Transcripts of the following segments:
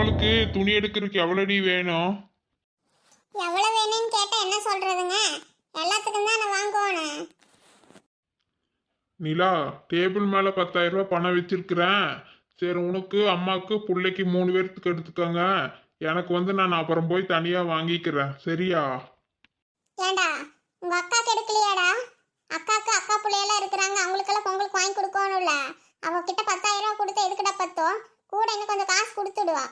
நம்மளுக்கு துணி எடுக்கிறதுக்கு எவ்வளோடி வேணும்? எவ்வளவு வேணும்னு கேட்டா என்ன சொல்றதுங்க? எல்லாத்துக்கும் தான் நான் வாங்குவானு நிலா டேபிள் மேலே பத்தாயிரம் ரூபாய் பணம் வச்சிருக்கிறேன். சரி உனக்கு அம்மாவுக்கு பிள்ளைக்கு மூணு பேர்த்துக்கு எடுத்துக்கோங்க. எனக்கு வந்து நான் அப்புறம் போய் தனியாக வாங்கிக்கிறேன். சரியா? ஏண்டா உங்க அக்காக்கு எடுக்கலையாடா? அக்காக்கு அக்கா பிள்ளையெல்லாம் இருக்கிறாங்க. அவங்களுக்கெல்லாம் பொங்கலுக்கு வாங்கி கொடுக்கணும்ல. அவகிட்ட பத்தாயிரம் ரூபா கொடுத்து எதுக்கிட்ட பத்தோம்? கூட இன்னும் கொஞ்சம் காசு கொடுத்துடுவா.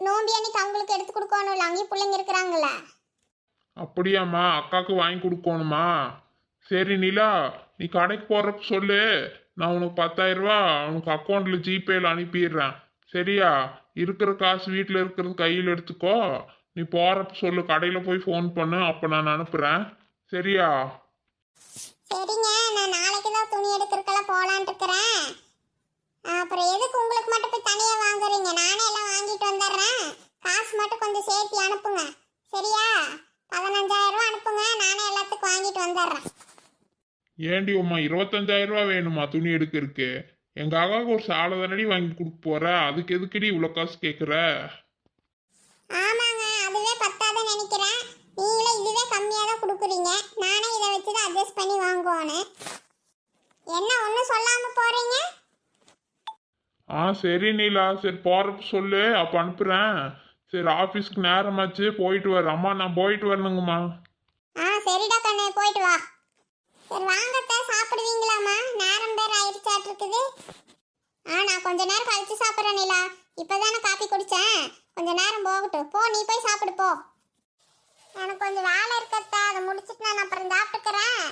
நோம்பி அன்னைக்கு அவங்களுக்கு எடுத்து கொடுக்கணும்ல அங்கேயும் பிள்ளைங்க இருக்கிறாங்கல்ல. அப்படியாம்மா அக்காவுக்கு வாங்கி கொடுக்கணுமா? சரி நிலா நீ கடைக்கு போகிறப்ப சொல்லு. நான் உனக்கு பத்தாயிரம் ரூபா உனக்கு அக்கௌண்ட்டில் ஜிபேயில் அனுப்பிடுறேன். சரியா? இருக்கிற காசு வீட்டில் இருக்கிறது கையில் எடுத்துக்கோ. நீ போகிறப்ப சொல்லு கடையில் போய் ஃபோன் பண்ணு அப்போ நான் அனுப்புகிறேன் சரியா? சரிங்க நான் நாளைக்கு தான் துணி எடுக்கிறதுக்கெல்லாம் போகலான் இருக்கிறேன். அப்புறம் எதுக்கு உங்களுக்கு மட்டும் போய் தனியாக வாங்குறீங்க? நானே எல்லாம் மட்டும் கொஞ்சம் சேர்த்து அனுப்புங்க. சரியா? பதினஞ்சாயிரம் ரூபா அனுப்புங்க. நானே எல்லாத்துக்கும் வாங்கிட்டு வந்துடுறேன் ஏண்டி உம்மா இருபத்தஞ்சாயிரம் ரூபா வேணுமா? துணி எடுக்கிறதுக்கு. எங்கள் அக்காவுக்கு ஒரு சாலை தானடி வாங்கி கொடுக்க போற? அதுக்கு எதுக்குடி இவ்வளோ காசு கேட்குற ஆமாங்க. அதுவே பத்தாதான் நினைக்கிறேன். நீங்களே இதுவே கம்மியாக தான் கொடுக்குறீங்க. நானே இதை வச்சு தான் அட்ஜஸ்ட் பண்ணி வாங்குவோன்னு. என்ன ஒன்றும் சொல்லாமல் போகிறீங்க ஆ சரி நீலா. சரி போகிறப்ப சொல்லு. அப்போ அனுப்புகிறேன் சரி ஆஃபீஸ்க்கு நேரமாச்சு போயிட்டு வர அம்மா நான் போயிட்டு வரணுங்கம்மா. ஆ சரிடா கண்ணு போயிட்டு வா. சரி வாங்கத்த சாப்பிடுவீங்களாம்மா? நேரம் பேர் ஆயிடுச்சாட்டு இருக்குது. ஆ நான் கொஞ்ச நேரம் கழிச்சு சாப்பிட்றேன் நிலா. இப்போதானே காப்பி குடித்தேன் கொஞ்ச நேரம் போகட்டும். போ நீ போய் சாப்பிடு போ. எனக்கு கொஞ்சம் வேலை இருக்கத்த அதை முடிச்சிட்டு நான் அப்புறம் சாப்பிட்டுக்கிறேன்.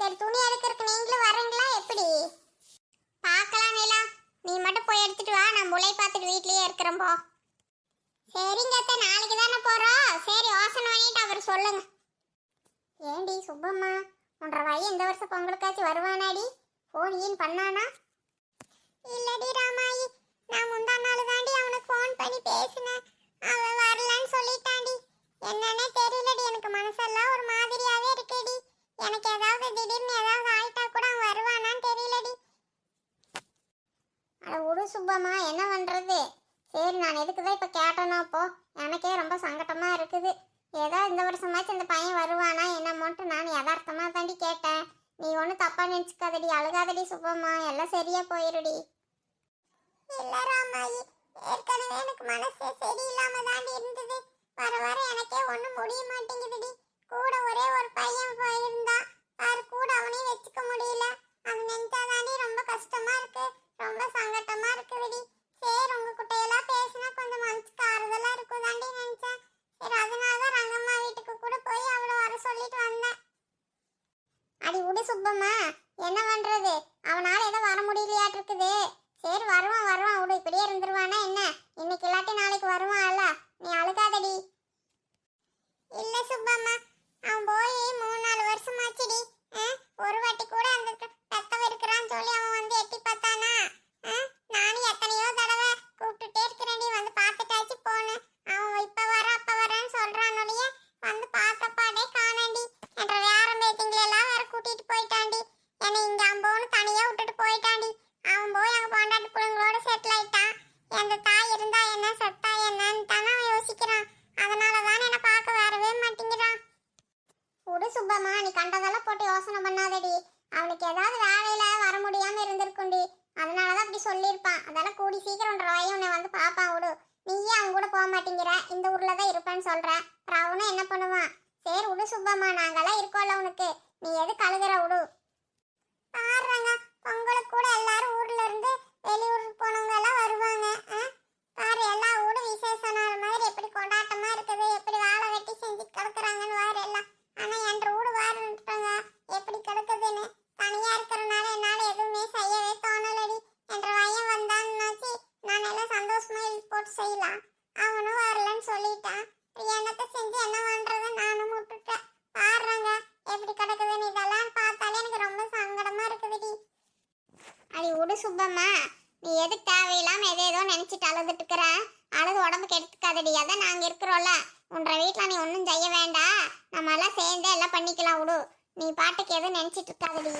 சரி துணி எடுக்கிறதுக்கு நீங்களும் வரீங்களா? எப்படி? பார்க்கலாம் நிலா. நீ மட்டும் போய் எடுத்துட்டு வா. நான் முளை பார்த்துட்டு வீட்லேயே இருக்கிறேன் போ. சரிங்க அத்தை நாளைக்கு தானே போகிறோம் சரி யோசனை பண்ணிட்டு அவர் சொல்லுங்க. ஏண்டி சுப்பம்மா உன்ற பையன் இந்த வருஷம் பொங்கலுக்காச்சும் வருவானாடி? ஃபோன் ஏன் பண்ணானா? இல்லடி ராமாயி நான் முந்தா நாள் தாண்டி அவனுக்கு ஃபோன் பண்ணி பேசினேன். அவன் வரலன்னு சொல்லிட்டாண்டி என்னன்னே தெரியலடி எனக்கு மனசெல்லாம் ஒரு மாதிரியாவே இருக்குடி. எனக்கு ஏதாவது திடீர்னு ஏதாவது ஆயிட்டா கூட அவன் வருவானான்னு தெரியலடி. அட விடு சுப்பம்மா என்ன பண்றது? சரி நான் எதுக்கு தான் இப்போ கேட்டேனோ அப்போ எனக்கே ரொம்ப சங்கட்டமாக இருக்குது. ஏதோ இந்த வருஷமாச்சும் இந்த பையன் வருவானா என்னமோன்ட்டு நான் யதார்த்தமாக தாண்டி கேட்டேன். நீ ஒன்றும் தப்பாக நினச்சிக்காதடி அழுகாதடி சுபமா எல்லாம் சரியா போயிருடி. ராமாயி ஏற்கனவே எனக்கு மனசே சரியில்லாம தாண்டி இருந்தது. வர வர எனக்கே ஒன்றும் முடிய மாட்டேங்குதுடி. கூட ஒரே ஒரு பையன் போயிருந்தா அது கூட அவனையும் வச்சுக்க முடியல. அது நினைச்சாதாண்டி ரொம்ப கஷ்டமா இருக்கு. ரொம்ப சங்கட்டமா இருக்குதுடி. சரி உங்க குட்டையெல்லாம் பேசினா கொஞ்சம் மனசுக்கு ஆறுதலா இருக்கும் தாண்டி நினைச்சேன். சரி அதனால தான் ரங்கம்மா வீட்டுக்கு கூட போய் அவளை வர சொல்லிட்டு வந்தேன். அடி விடு சுப்பம்மா. என்ன பண்றது? அவனால ஏதோ வர முடியலையாட்டு இருக்குது சரி வருவான் வருவான். விடு இப்படியே இருந்துருவானா என்ன? இன்னைக்கு இல்லாட்டி நாளைக்கு வருவான்ல. நீ அழுகாதடி. இல்ல சுப்பம்மா அவன் போய் மூணு நாலு வருஷமாச்சுடி. ஆ? ஒரு வாட்டி கூட அந்த பெத்தவ இருக்கிறான்னு சொல்லி அவன் வந்து எட்டி பார்த்தானா? ஆ? நானும் எத்தனையோ தடவை கூப்பிட்டுட்டே இருக்கிறேன்டி. வந்து பார்த்துட்டாச்சு போனேன். அவன் இப்போ வர அப்போ வரேன்னு சொல்றானோடைய வந்து பார்த்தப்பாடே காணாண்டி என்ற வேற பேத்திங்களை எல்லாம் வேற கூட்டிட்டு போயிட்டாண்டி என்னை இங்க அம்போன்னு தனியா விட்டுட்டு போயிட்டாண்டி அவன் போய் அங்க பொண்டாட்டி பிள்ளைங்களோட செட்டில் ஆயிட்டான் எந்த தாய் இருந்தா என்ன செத்தா என்னன்னு தானே அவன் யோசிக்கிறான் அதனால தானே என்னை பார்க்க வரவே மாட்டேங்கிறான் விடு சுப்பம்மா நீ கண்டதெல்லாம் போட்டு யோசனை பண்ணாதடி அவனுக்கு ஏதாவது வேலையில வர முடியாம இருந்திருக்குண்டி அதனாலதான் அப்படி சொல்லியிருப்பான் அதெல்லாம் கூடி சீக்கிரம் ஒன்றரை வயசு உன்னை வந்து பாப்பான் விடு நீயே அவன் கூட போக மாட்டேங்கிற இந்த ஊர்ல தான் இருப்பேன்னு சொல்ற அப்புறம் அவனும் என்ன பண்ணுவான் சரி சுப்பம்மா நாங்கெல்லாம் இருக்கோம்ல உனக்கு. நீ எது கழுகிற விடு பாருங்க பொங்கலுக்கு கூட எல்லாரும் ஊர்ல இருந்து வெளியூருக்கு போனவங்க எல்லாம் வருவாங்க பாரு எல்லா ஊரும் விசேஷ நாள் மாதிரி எப்படி கொண்டாட்டமா இருக்குது. எப்படி வாழை வெட்டி செஞ்சு கிடக்குறாங்கன்னு வாரு எல்லாம். ஆனா என்ற ஊடு வாருன்றாங்க எப்படி கிடக்குதுன்னு. தனியா இருக்கிறனால என்னால எதுவுமே செய்யவே தோணலடி. என்ற பையன் வந்தான்னாச்சு. நான் எல்லாம் சந்தோஷமா இழுத்து போட்டு செய்யலாம். அவனும் வரலன்னு சொல்லிட்டான். என்னத்த செஞ்சு என்ன பண்றது நானும் விட்டுட்டேன் பாடுறாங்க எப்படி கிடக்குதுன்னு. இதெல்லாம் பார்த்தாலே எனக்கு ரொம்ப சங்கடமா இருக்குதுடி. அடி விடு சுப்பம்மா. நீ எதுக்கு தேவையில்லாம எதோ ஏதோ நினைச்சிட்டு அழுதுட்டு இருக்கிற? அழுது உடம்புக்கு எடுத்துக்காதடி. அதான் நாங்க இருக்கிறோம்ல. உன்ற வீட்டில் நீ ஒன்றும் செய்ய வேண்டாம் நம்ம எல்லாம் சேர்ந்தே எல்லாம் பண்ணிக்கலாம் விடு நீ பாட்டுக்கு எதுவும் நினைச்சிட்டு இருக்காதடி.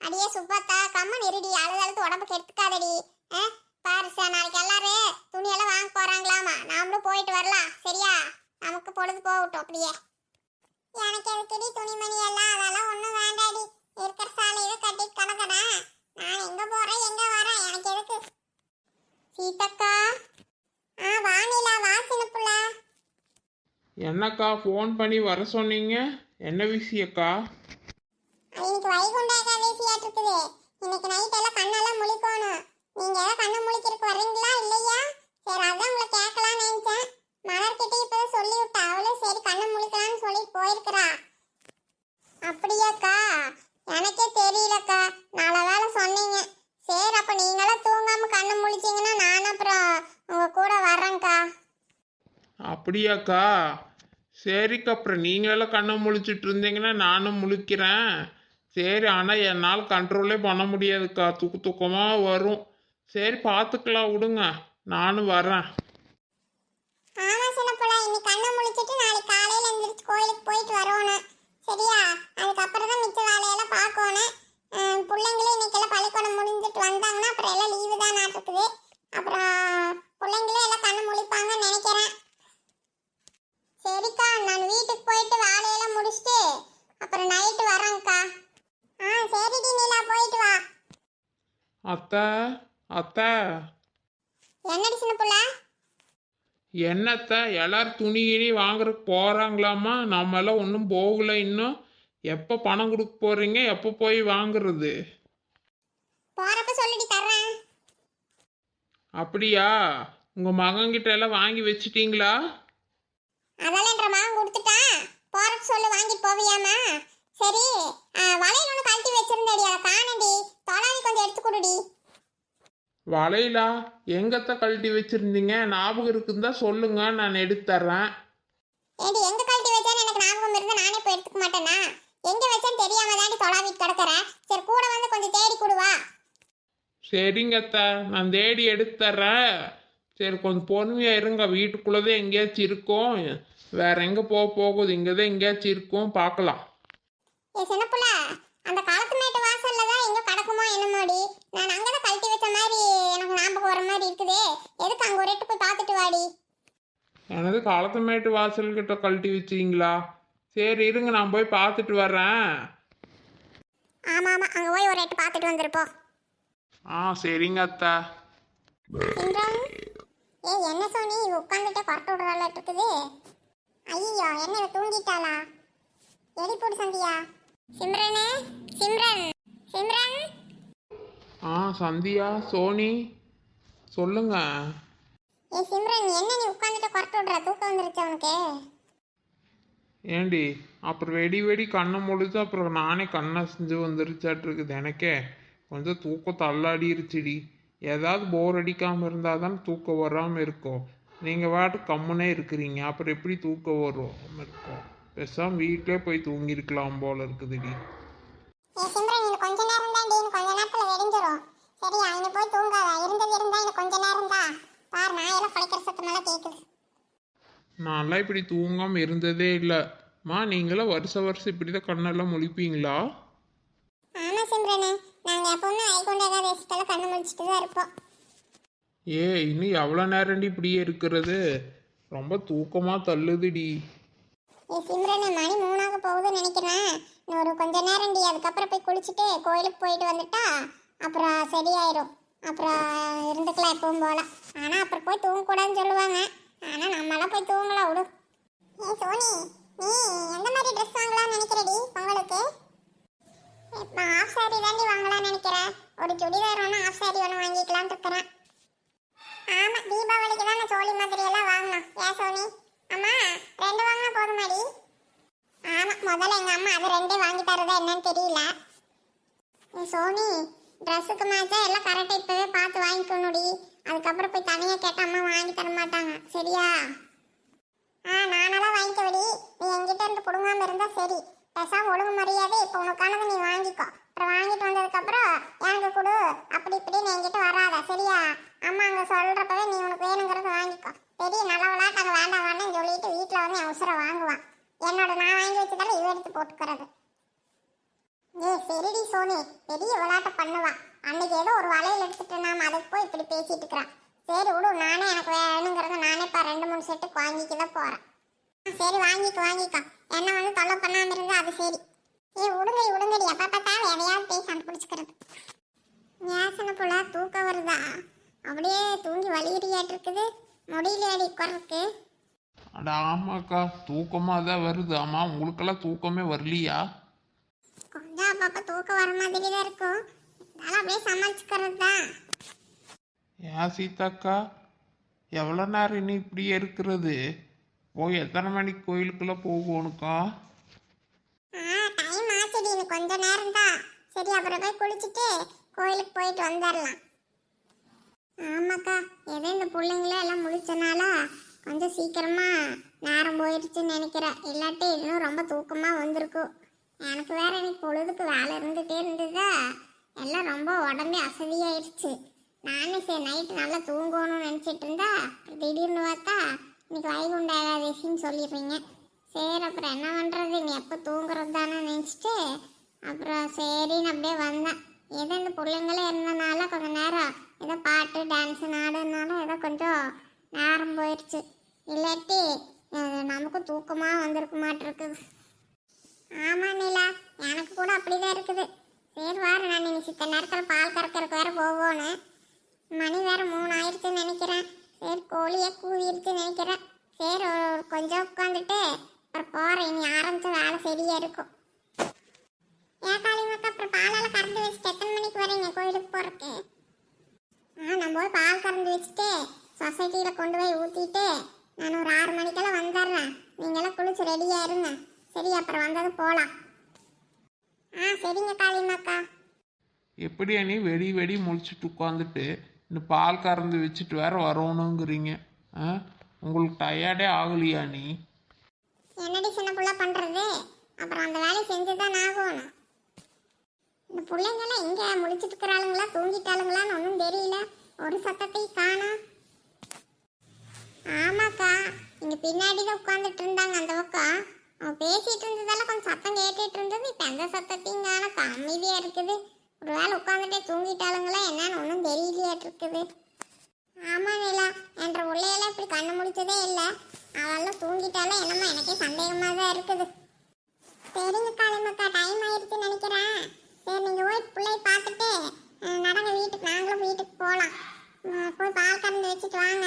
அடியே சுப்பத்தா கம்மன் இருடி. அழுது அழுது உடம்புக்கு கெடுத்துக்காதடி ஆ? பாருசா நாளைக்கு எல்லாரும் துணியெல்லாம் வாங்க போகிறாங்களாமா நாமளும் போயிட்டு வரலாம் சரியா? நமக்கு பொழுது போகட்டும் அப்படியே. எனக்கு எதுக்கடி துணிமணி எல்லாம்? அதெல்லாம் ஒன்றும் வேண்டாடி. இருக்கிற சாலையில கட்டிட்டு கிடக்குறேன். நான் எங்கே போகிறேன் எங்கே வரேன்? எனக்கு எதுக்கு? சீதக்கா? ஆ வானிலா வாசினப்புல என்னக்கா ஃபோன் பண்ணி வர சொன்னீங்க? என்ன விஷயக்கா? அப்படியாக்கா? சரிக்கா அப்புறம் நீங்களெல்லாம் கண்ணை முழிச்சிட்டு இருந்தீங்கன்னா நானும் முழிக்கிறேன். சரி ஆனால் என்னால் கண்ட்ரோலே பண்ண முடியாதுக்கா. தூக்கு தூக்கமாக வரும். சரி பார்த்துக்கலாம் விடுங்க. நானும் வரேன். ஆமா சின்ன இன்னைக்கு கண்ணை முழிச்சிட்டு நாளைக்கு காலையில எந்திரிச்சு கோயிலுக்கு போயிட்டு வரணும் சரியா? அதுக்கப்புறம் தான் மிச்ச வேலையெல்லாம் பார்க்கணும் அஹ் பிள்ளைங்களும் இன்னைக்கெல்லாம் பள்ளிக்கூடம் முடிஞ்சிட்டு வந்தாங்கன்னா அப்புறம் எல்லாம் லீவு தான் நாட்டுக்குது அப்புறம் பிள்ளைங்களும் எல்லாம் கண்ணை முழிப்பாங்கன்னு நினைக்கிறேன் சரிக்கா நான் வீட்டுக்கு போயிட்டு வேலையெல்லாம் முடிச்சுட்டு அப்புறம் நைட்டு வரேன்க்கா ஆ சரிடி நீலா போயிட்டு வா அத்தை அத்தை என்னடி சின்ன புள்ள? என்னத்த எல்லாரும் துணி கிணி வாங்குறதுக்கு போகிறாங்களாமா நம்ம எல்லாம் ஒன்றும் போகல இன்னும். எப்போ பணம் கொடுக்க போகிறீங்க எப்போ போய் வாங்குறது? போறப்ப சொல்லுடி தர்றேன். அப்படியா? உங்கள் மகன்கிட்ட எல்லாம் வாங்கி வச்சிட்டீங்களா? அதெல்லாம் என்ற மகன் கொடுத்துட்டான் போறப்ப சொல்லு போவியாமா சரி ஆ, வளையல் ஒன்று கழட்டி வச்சிருந்தேடி அதை காணடி தொலாவி கொஞ்சம் எடுத்து கொடுடி. வளையலா எங்கத்த கழட்டி வச்சிருந்தீங்க? ஞாபகம் இருக்குந்தா சொல்லுங்க நான் எடுத்து தர்றேன். ஏடி எங்க கழட்டி வச்சேன்னு எனக்கு ஞாபகம் இருந்தா நானே போய் எடுத்துக்க மாட்டேனா? எங்க வச்சேன்னு தெரியாம தாண்டி தொலாவிட்டு கிடக்குறேன் சரி கூட வந்து கொஞ்சம் தேடி கொடுவா சரிங்க அத்தை நான் தேடி எடுத்து தர்றேன். சரி கொஞ்சம் பொறுமையாக இருங்க. வீட்டுக்குள்ளதே எங்கேயாச்சும் இருக்கும். வேற எங்கே போக போகுது? இங்கே தான் எங்கேயாச்சும் இருக்கும். பார்க்கலாம். ஏ சின்னப்புல அந்த காலத்து மேட்டு வாசல்ல தான் எங்க கிடக்குமோ என்னமோடி? நான் அங்கதான் கழட்டி மாதிரி எனக்கு ஞாபகம் வர மாதிரி இருக்குதே. எதுக்கு அங்க ஒரு போய் பார்த்துட்டு வாடி? எனது களத்தமேட்டு வாசல்கிட்ட கழட்டி வச்சிங்களா? சரி இருங்க நான் போய் பார்த்துட்டு வர்றேன். ஆமா ஆமா அங்க போய் ஒரு எட்டு பார்த்துட்டு வந்திருப்போம். ஆ சரிங்க அத்தை. சிம்ரன் ஏய் என்ன சோனி உட்காந்துட்டே கொரட்டை விடுறாள் இருக்குது. ஐயோ என்ன இவ தூங்கிட்டாளா? எடி போடு சந்தியா. சிம்ரனே சிம்ரன் சிம்ரன். ஆ சந்தியா சோனி சொல்லுங்க. ஏய் சிம்ரன் என்ன நீ உட்காந்துட்டு கொரட்டை விடுற? தூக்கம் வந்துருச்சு அவனுக்கு. ஏண்டி அப்புறம் வெடி வெடி கண்ணை முழிச்சு அப்புறம் நானே கண்ணை செஞ்சு வந்துருச்சாட்டு இருக்குது எனக்கே. கொஞ்சம் தூக்கம் தள்ளாடிருச்சுடி. ஏதாவது போர் அடிக்காமல் இருந்தால் தான் தூக்கம் வராமல் இருக்கும். நீங்கள் பாட்டு கம்முனே இருக்கிறீங்க. அப்புறம் எப்படி தூக்கம் வரும்? இருக்கும். பேசாம வீட்டிலே போய் தூங்கியிருக்கலாம் போல இருக்குதுடி ஏய் சிம்ரன் இன்னும் கொஞ்ச நேரம் தான் இன்னும் கொஞ்ச நேரத்துல வெடிஞ்சிரும் சரியா இனி போய் தூங்காத. இருந்தது இருந்தா இன்னும் கொஞ்ச நேரம் தான் பார் நாயெல்லாம் படைக்கிற சத்தமெல்லாம் கேட்குது நான்லாம் இப்படி தூங்காமல் இருந்ததே இல்லைம்மா நீங்களாம் வருஷ வருஷம் இப்படி தான் கண்ணெல்லாம் முழிப்பீங்களா? ஆமா சிம்ரனே. நாங்க எப்பவுமே வைகுண்ட ஏகாதசிக்கெல்லாம் கண்ணு முடிச்சிட்டு தான் இருப்போம். ஏ இன்னும் எவ்வளோ நேரம்டி இப்படியே இருக்கிறது? ரொம்ப தூக்கமாக தள்ளுதுடி. ஏய் சிம்ரனே மணி மூணாக போகுதுன்னு நினைக்கிறேன். இன்னும் ஒரு கொஞ்ச நேரம் டி அதுக்கப்புறம் போய் குளிச்சுட்டு கோயிலுக்கு போயிட்டு வந்துட்டா? அப்புறம் சரியாயிரும் அப்புறம் இருந்துக்கலாம் எப்பவும் போல. ஆனால் அப்புறம் போய் தூங்கக்கூடாதுன்னு சொல்லுவாங்க. ஆனால் நம்மளாம் போய் தூங்கலாம் விடு ஏ சோனி நீ எந்த மாதிரி ட்ரெஸ் வாங்கலாம்னு நினைக்கிறடி பொங்கலுக்கு? இப்போ ஆஃப் சாரி தாண்டி வாங்கலாம்னு நினைக்கிறேன் ஒரு சுடிதார் ஒன்று ஆஃப் சாரி ஒன்று வாங்கிக்கலாம்னு இருக்கிறேன். ஆமாம் தீபாவளிக்கு தான் நான் சோழி மாதிரி எல்லாம் வாங்கணும். ஏன் சோனி? அம்மா ரெண்டு வாங்கினா போதுமாடி? ஆமாம் முதல்ல எங்கள் அம்மா அது ரெண்டே வாங்கி தரதா என்னன்னு தெரியல. ஏய் சோனி ட்ரெஸ்ஸுக்கு மேட்சாக எல்லாம் கரெக்டாக இப்போவே பார்த்து வாங்கிக்கணுடி. அதுக்கப்புறம் போய் தனியாக கேட்டால் அம்மா வாங்கி தர மாட்டாங்க. சரியா? ஆ நானெல்லாம் வாங்கிக்கவடி. நீ எங்கிட்ட இருந்து பிடுங்காம இருந்தால் சரி. பேசாம ஒழுங்கு மரியாதை இப்போ உனக்கானது நீ வாங்கிக்கோ. அப்புறம் வாங்கிட்டு வந்ததுக்கப்புறம் எனக்கு கொடு? அப்படி இப்படின்னு என்கிட்ட வராத. சரியா? அம்மா அங்கே சொல்கிறப்பவே நீ உனக்கு வேணுங்கிறத வாங்கிக்கோ. பெரிய நல்லவளா அங்கே வேண்டாம் வேண்டாம்னு சொல்லிட்டு வீட்டில் வந்து அவசரம் வாங்குவான். என்னோட நான் வாங்கி வச்சதால இவ எடுத்து போட்டுக்கிறது. சோனி பெரிய விளையாட்டை பண்ணுவான் அன்னைக்கு ஏதோ ஒரு வளையல் எடுத்துட்டு நாம அதுக்கு போய் இப்படி பேசிட்டு இருக்கிறான். சரி விடு நானே எனக்கு வேணுங்கிறத நானே இப்போ ரெண்டு மூணு செட்டுக்கு வாங்கிக்க தான் போகிறேன் சரி வாங்கிக்க வாங்கிக்கோ. என்ன வந்து தொல்லை பண்ணாமல் இருந்தால் அது சரி. ஏ உடுங்கடி உடுங்கடி. எப்போ பார்த்தாலும் எதையாவது பேசி கண்டுபிடிச்சுக்கிறது ஞாசனை போல தூக்கம் வருதா? அப்படியே தூங்கி வலியுறியாட்டு இருக்குது. முடியலையாடி குறக்கு அட ஆமாக்கா தூக்கமாக தான் வருது. ஆமாம் உங்களுக்கெல்லாம் தூக்கமே வரலையா? கொஞ்சம் அப்பப்ப தூக்கம் வர மாதிரி தான் இருக்கும். அதனால அப்படியே சமாளிச்சுக்கிறது தான் ஏன் சீதாக்கா? எவ்வளோ நேரம் இன்னும் இப்படியே இருக்கிறது? போய் எத்தனை மணிக்கு கோயிலுக்குள்ளே போகணுக்கா? ஆ டைம் ஆச்சுடி. இன்னும் கொஞ்ச நேரம் தான் சரி அப்புறம் போய் குளிச்சுட்டு கோயிலுக்கு போயிட்டு வந்துடலாம் ஆமாக்கா. ஏதோ இந்த பிள்ளைங்களும் எல்லாம் முழிச்சனால கொஞ்சம் சீக்கிரமா நேரம் போயிடுச்சுன்னு நினைக்கிறேன். இல்லாட்டி இன்னும் ரொம்ப தூக்கமா வந்திருக்கும். எனக்கு வேற இன்னைக்கு பொழுதுக்கு வேலை இருந்துகிட்டே இருந்ததா? எல்லாம் ரொம்ப உடம்பே அசதியாயிடுச்சு. நானும் சரி நைட்டு நல்லா தூங்கணும்னு நினச்சிட்டு இருந்தா திடீர்னு பார்த்தா இன்னைக்கு வைகுண்ட ஏகாதசின்னு சொல்லிடுறீங்க. சரி அப்புறம் என்ன பண்ணுறது நீ எப்போ தூங்குறது தானே நினச்சிட்டு அப்புறம் சரின்னு அப்படியே வந்தேன். ஏதோ இந்த பிள்ளைங்களே இருந்தனால கொஞ்சம் நேரம் ஏதோ பாட்டு டான்ஸு நாடுனாலும் ஏதோ கொஞ்சம் நேரம் போயிடுச்சு. இல்லாட்டி நமக்கும் தூக்கமாக வந்திருக்க மாட்டிருக்குது. ஆமா நிலா. எனக்கு கூட அப்படிதான் இருக்குது. சரி வாரு நான் இன்னைக்கு சித்த நேரத்தில் பால் கறக்கறதுக்கு வேற போவோன்னு. மணி வேற மூணு ஆயிடுச்சுன்னு நினைக்கிறேன். சரி கோழியே கூவிடுச்சுன்னு நினைக்கிறேன். சரி ஒரு கொஞ்சம் உட்காந்துட்டு அப்புறம் போகிறேன் இனி ஆரம்பிச்ச வேலை சரியா இருக்கும். ஏன் காளி அப்புறம் பாலால் கறந்து வச்சுட்டு எத்தனை மணிக்கு வரீங்க கோயிலுக்கு போகிறதுக்கு ஆ நம்ம போய் பால் கறந்து வச்சுட்டு சொசைட்டியில் கொண்டு போய் ஊற்றிட்டு நான் ஒரு ஆறு மணிக்கெல்லாம் வந்துடுறேன். நீங்களாம் குளிச்சு ரெடியாக இருங்க. சரி அப்புறம் வந்ததும் போகலாம் ஆ சரிங்க காளிமாக்கா. எப்படி நீ வெடி வெடி முழிச்சிட்டு உட்காந்துட்டு இந்த பால் கறந்து வச்சுட்டு வேற வரணுங்கிறீங்க? ஆ? உங்களுக்கு டயர்டே ஆகலையா நீ? என்னடி சின்ன புள்ள பண்ணுறது அப்புறம் அந்த வேலையை செஞ்சு தான் ஆகணும். இந்த பிள்ளைங்கெல்லாம் எங்கே? முழிச்சிட்டு இருக்கிறாளுங்களா தூங்கிட்டாளுங்களான்னு ஒன்றும் தெரியல. ஒரு சத்தத்தையும் காணோம். ஆமாக்கா இங்கே பின்னாடி தான் உட்காந்துட்டு இருந்தாங்க அந்த பக்கம். அவன் பேசிட்டு இருந்ததால கொஞ்சம் சத்தம் கேட்டுட்டு இருந்தது. இப்போ எந்த சத்தத்தையும் காணோம் அமைதியாக இருக்குது? ஒரு வேளை உட்காந்துட்டே தூங்கிட்டாளுங்களா என்னன்னு ஒன்றும் தெரியலையாட்டு இருக்குது ஆமா நிலா என்ற உள்ளையெல்லாம் இப்படி கண்ணு முடிச்சதே இல்லை. அவெல்லாம் தூங்கிட்டாலும் என்னமோ எனக்கே சந்தேகமாக தான் இருக்குது. சரிங்க காளிமக்கா டைம் ஆயிடுச்சுன்னு நினைக்கிறேன். சரி நீங்கள் போய் பிள்ளை பார்த்துட்டு நடங்க வீட்டுக்கு நாங்களும் வீட்டுக்கு போகலாம் போய் பால் கறந்து வச்சுட்டு வாங்க.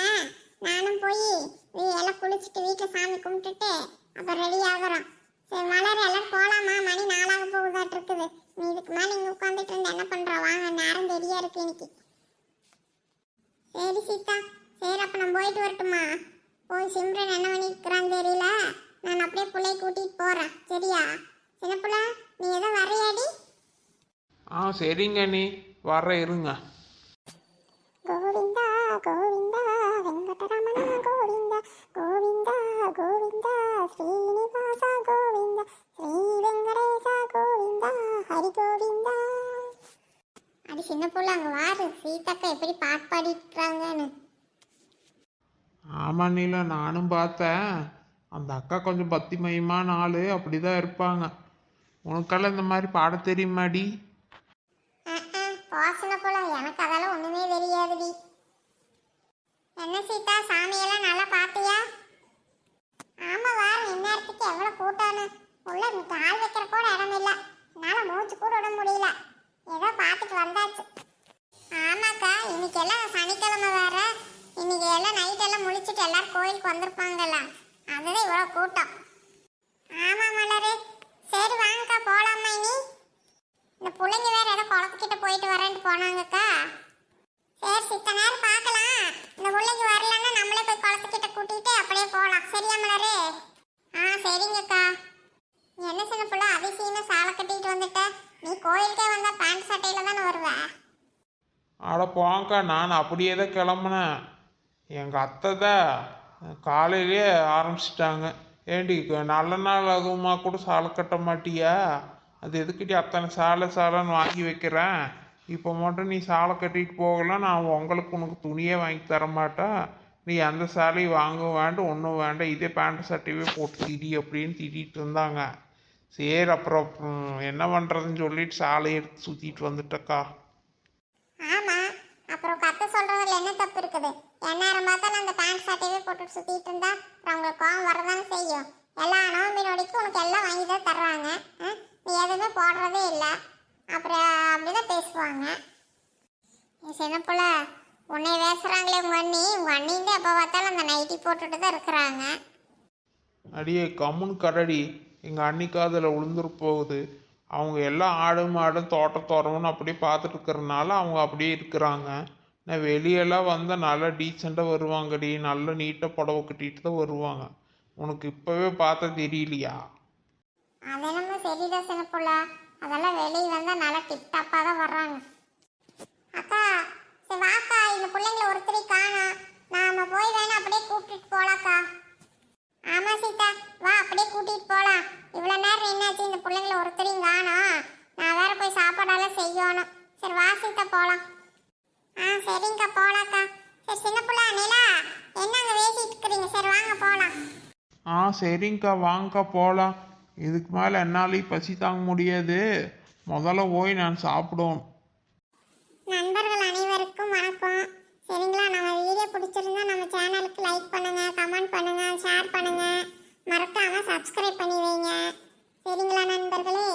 நானும் போய் எல்லாம் குளிச்சுட்டு வீட்டில் சாமி கும்பிட்டுட்டு அப்புறம் ரெடி ஆகுறோம். சரி மலர் எல்லாரும் போகலாமா மணி நாளாக போகுதாட்டு இருக்குது நீ இதுக்கு மேலே இங்கே உட்காந்துட்டு இருந்து என்ன பண்ணுற வாங்க நேரம் தெரியா இருக்கு இன்னைக்கு. சரி சீதா. சரி அப்ப நான் போயிட்டு வரட்டுமா? போய் சிம்ரன் என்ன பண்ணிருக்கிறான்னு தெரியல. நான் அப்படியே பிள்ளைய கூட்டிட்டு போறேன். சரியா? சின்ன புள்ள நீ ஏதோ வரையாடி ஆ சரிங்க நீ வர இருங்க. கோவிந்தா கோவிந்தா வெங்கடரமண கோவிந்தா. கோவிந்தா கோவிந்தா ஸ்ரீனிவாசா கோவிந்தா ஸ்ரீ வெங்கடேசா கோவிந்தா ஹரி கோவிந்தா அது சின்ன புள்ள அங்க வாரு சீதாக்கா எப்படி பாட்டு பாடிட்டுறாங்கன்னு ஆமா நீல நானும் பார்த்தேன் அந்த அக்கா கொஞ்சம் பக்திமயமான ஆள் அப்படி தான் இருப்பாங்க. உனக்கெல்லாம் இந்த மாதிரி பாட தெரியுமாடி? போல எனக்கு அதெல்லாம் ஒண்ணுமே தெரியாதுடி. என்ன சீதா சாமியெல்லாம் நல்லா பார்த்தியா ஆமா வார இந்நேரத்துக்கு எவ்வளோ கூட்டம்னு உள்ள நீ கால் வைக்கிற கூட இடம் இல்ல என்னால மூச்சு கூட விட முடியல ஏதோ பார்த்துட்டு வந்தாச்சு ஆமாக்கா இன்னைக்கு எல்லாம் சனிக்கிழமை வேற இன்னைக்கு எல்லாம் நைட் எல்லாம் முழிச்சிட்டு எல்லாரும் கோயிலுக்கு வந்திருப்பாங்கல்ல அதுதான் இவ்வளவு கூட்டம் ஆமா மலரு சரி வாங்கக்கா போலாமா இனி இந்த பிள்ளைங்க வேற ஏதோ குளத்துக்கிட்ட போயிட்டு வரேன்ட்டு போனாங்கக்கா சரி சித்த நேரம் பார்க்கலாம் இந்த பிள்ளைங்க வரலன்னா நம்மளே போய் குளத்துக்கிட்ட கூட்டிட்டு அப்படியே போகலாம் சரியா மலரு ஆ சரிங்கக்கா நீ என்ன சின்ன பிள்ளை அதிசயமா சாலை கட்டிட்டு வந்துட்ட நீ கோயிலுக்கே வந்தா பேண்ட் சட்டையில தானே வருவ அட போங்கக்கா நான் அப்படியே தான் கிளம்புனேன். எங்கள் அத்தை தான் காலையிலேயே ஆரம்பிச்சிட்டாங்க. ஏண்டி நல்ல நாள் அதுவுமா கூட சாலை கட்ட மாட்டியா? அது எதுக்கிட்டி அத்தனை சாலை சாலைன்னு வாங்கி வைக்கிறேன்? இப்போ மட்டும் நீ சாலை கட்டிட்டு போகலாம் நான் உங்களுக்கு உனக்கு துணியே வாங்கி தர மாட்டேன். நீ எந்த சாலையும் வாங்க வேண்டாம் ஒன்றும் வேண்டாம். இதே பேண்ட் சட்டையே போட்டு திடி அப்படின்னு திட்டிகிட்டு இருந்தாங்க. சரி அப்புறம் என்ன பண்ணுறதுன்னு சொல்லிட்டு சாலையை எடுத்து சுற்றிட்டு வந்துட்டக்கா ஆமா அப்புறம் கத்த சொல்றதுல என்ன தப்பு இருக்குது எந்நேரம் பார்த்தாலும் அந்த பேண்ட் சட்டையவே போட்டுட்டு சுத்திட்டு இருந்தா அப்புறம் அவங்களுக்கு கோவம் வரதானே செய்யும். எல்லா நோம்பி நொடிக்கும் உனக்கு எல்லாம் வாங்கி தான் தர்றாங்க. நீ எதுவுமே போடுறதே இல்லை. அப்புறம் அப்படிதான் பேசுவாங்க. என் சின்ன புள்ள உன்னை பேசுறாங்களே உங்க அண்ணி. உங்க அண்ணிந்து எப்போ பார்த்தாலும் அந்த நைட்டி போட்டுட்டு தான் இருக்கிறாங்க. அடியே கம்முன் கரடி. எங்கள் அண்ணி அதில் விழுந்துரு போகுது. அவங்க எல்லாம் ஆடு மாடும் தோட்டத்தோரம்னு அப்படியே பார்த்துட்டு இருக்கிறனால அவங்க அப்படியே இருக்கிறாங்க. நான் வெளியெல்லாம் வந்தால் நல்லா டீசெண்டாக வருவாங்கடி. நல்ல நீட்டாக புடவை கட்டிட்டு தான் வருவாங்க. உனக்கு இப்போவே பார்த்தா தெரியலையா? அதெல்லாம் சரிதான் சின்ன அதெல்லாம் வெளியே வந்தால் நல்லா டிப்டாப்பாக தான் வர்றாங்க. அக்கா சரி வாக்கா. இந்த பிள்ளைங்கள ஒருத்தரை காணும் நாம போய் வேணா அப்படியே கூட்டிட்டு போலாக்கா. ஆமா சீதா. வா அப்படியே கூட்டிட்டு போலாம். இவ்வளோ நேரம் என்னாச்சு? இந்த பிள்ளைங்கள ஒருத்தரையும் காணும். நான் வேற போய் சாப்பாடெல்லாம் செய்யணும். சரி வா சீதா போலாம். ஆ சரிங்கக்கா போலாக்கா. சரி சின்ன புள்ள நிலா என்னங்க பேசிட்டு இருக்கிறீங்க? சரி வாங்க போலாம். ஆ சரிங்கக்கா வாங்கக்கா போகலாம் இதுக்கு மேலே என்னாலையும் பசி தாங்க முடியாது. முதல்ல போய் நான் சாப்பிடுவோம். நண்பர்கள் அனைவருக்கும் வணக்கம். சரிங்களா நம்ம வீடியோ பிடிச்சிருந்தா நம்ம சேனலுக்கு லைக் பண்ணுங்க கமெண்ட் பண்ணுங்க ஷேர் பண்ணுங்க. மறக்காம சப்ஸ்கிரைப் பண்ணி வைங்க. சரிங்களா நண்பர்களே?